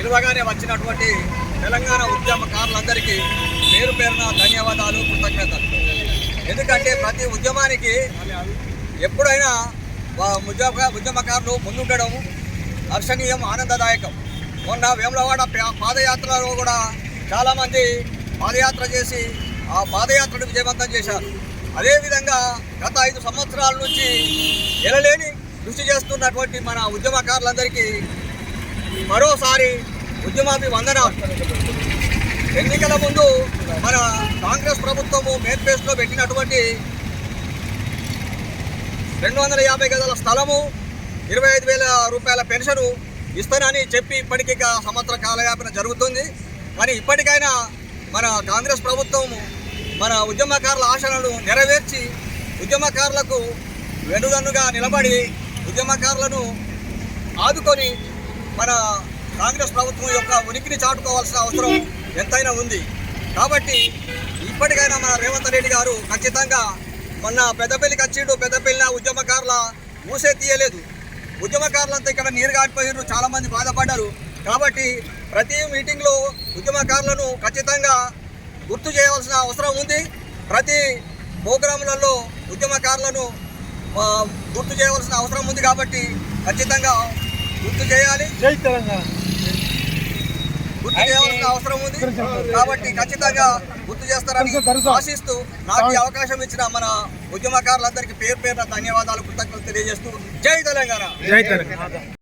పిలువగానే వచ్చినటువంటి తెలంగాణ ఉద్యమకారులందరికీ పేరు పేరున ధన్యవాదాలు కృతజ్ఞతలు. ఎందుకంటే ప్రతి ఉద్యమానికి ఎప్పుడైనా ఉద్యమ ఉద్యమకారులు ముందుండడం దర్శనీయం ఆనందదాయకం. మొన్న వేములవాడ పాదయాత్రలో కూడా చాలామంది పాదయాత్ర చేసి ఆ పాదయాత్రను విజయవంతం చేశారు. అదేవిధంగా గత ఐదు సంవత్సరాల నుంచి ఎనలేని కృషి చేస్తున్నటువంటి మన ఉద్యమకారులందరికీ మరోసారి ఉద్యమాభివందనాలు ఎన్నికల ముందు మన కాంగ్రెస్ ప్రభుత్వము మేనిఫెస్టోలో పెట్టినటువంటి రెండు వందల యాభై గదుల స్థలము ఇరవై ఐదు వేల రూపాయల పెన్షను ఇస్తానని చెప్పి ఇప్పటికి సంవత్సర కాలయాపన జరుగుతుంది. కానీ ఇప్పటికైనా మన కాంగ్రెస్ ప్రభుత్వం మన ఉద్యమకారుల ఆశలను నెరవేర్చి ఉద్యమకారులకు వెనుదన్నుగా నిలబడి ఉద్యమకారులను ఆదుకొని మన కాంగ్రెస్ ప్రభుత్వం యొక్క ఉనికిని చాటుకోవాల్సిన అవసరం ఎంతైనా ఉంది. కాబట్టి ఇప్పటికైనా మన రేవంత్ రెడ్డి గారు ఖచ్చితంగా మొన్న పెద్దపల్లికి వచ్చిండు పెద్దపల్లిన ఉద్యమకారుల మూసే తీయలేదు. ఉద్యమకారులంతా ఇక్కడ నీరు కాడిపోయారు చాలామంది బాధపడ్డారు. కాబట్టి ప్రతి మీటింగ్లో ఉద్యమకారులను ఖచ్చితంగా గుర్తు చేయవలసిన అవసరం ఉంది. ప్రతి ప్రోగ్రాములలో ఉద్యమకారులను గుర్తు చేయవలసిన అవసరం ఉంది కాబట్టి ఖచ్చితంగా గుర్తు చేయాలి. జై తెలంగాణ. గుర్తు చేయవలసిన అవసరం ఉంది. కాబట్టి ఖచ్చితంగా గుర్తు చేస్తారని. ఆశిస్తూ నాకు అవకాశం ఇచ్చిన మన ఉద్యమకారులందరికీ పేరు పేరున ధన్యవాదాలు కృతజ్ఞతలు తెలియజేస్తూ జై తెలంగాణ. జై తెలంగాణ.